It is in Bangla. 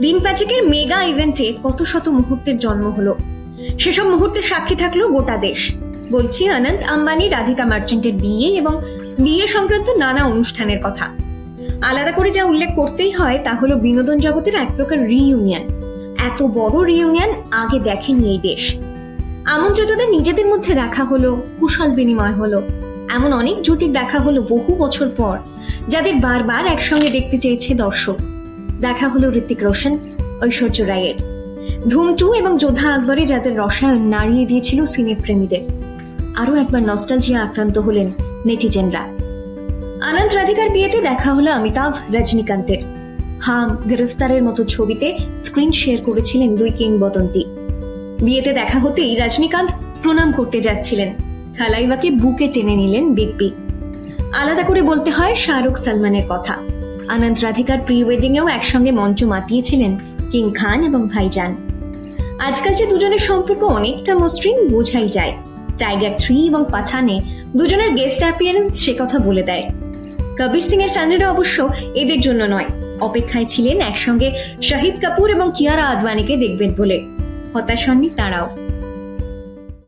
দিন পাঁচেকের মেগা ইভেন্টে কত শত মুহূর্তের জন্ম হলো? সেসব মুহূর্তের সাক্ষী থাকল গোটা দেশ। বলছি অনন্ত আম্বানি, রাধিকা মার্চেন্টের বিয়ে এবং বিয়ে সংক্রান্ত নানা অনুষ্ঠানের কথা। আলাদা করে যা উল্লেখ করতেই হয় তা হলো বিনোদন জগতের এক প্রকার রিইউনিয়ন এত বড় রিইউনিয়ন আগে দেখেনি এই দেশ। আমন্ত্রিতদের নিজেদের মধ্যে দেখা হলো, কুশল বিনিময় হলো। এমন অনেক জুটির দেখা হলো বহু বছর পর, যাদের বারবার একসঙ্গে দেখতে চেয়েছে দর্শক। দেখা হলো ঋতিক রোশন, ঐশ্বর্য রায়ের। ধুম টু এবং যোধা আকবরে যাদের রসায়ন নাড়িয়ে দিয়েছিল সিনেপ্রেমীদের আরও একবার নস্টালজিয়া আক্রান্ত হলেন নেটিজেনরা। আনন্দ রাধিকার বিয়েতে দেখা হলো অমিতাভ, রজনীকান্তের। হাম গ্রেফতারের মতো ছবিতে স্ক্রিন শেয়ার করেছিলেন দুই কিংবদন্তি। বিয়েতে দেখা হতেই রজনীকান্ত প্রণাম করতে যাচ্ছিলেন। খালাইবাকে বুকে টেনে নিলেন বিগ বি। আলাদা করে বলতে হয় শাহরুখ সালমানের কথা। আনন্দ রাধিকার প্রি ওয়েডিংয়েও একসঙ্গে মঞ্চ মাতিয়েছিলেন কিং খান এবং ভাইজান। আজকাল যে দুজনের সম্পর্ক অনেকটা মসৃণ, বোঝাই যায়। টাইগার থ্রি এবং পাঠানে দুজনের গেস্ট অ্যাপিয়ারেন্স সে কথা বলে দেয়। কবির সিং এর ফ্যানেরা অবশ্য এদের জন্য নয়। অপেক্ষায় ছিলেন একসঙ্গে শাহিদ কাপুর এবং কিয়ারা আদবানিকে দেখবেন বলে। হতাশ হননি তারাও।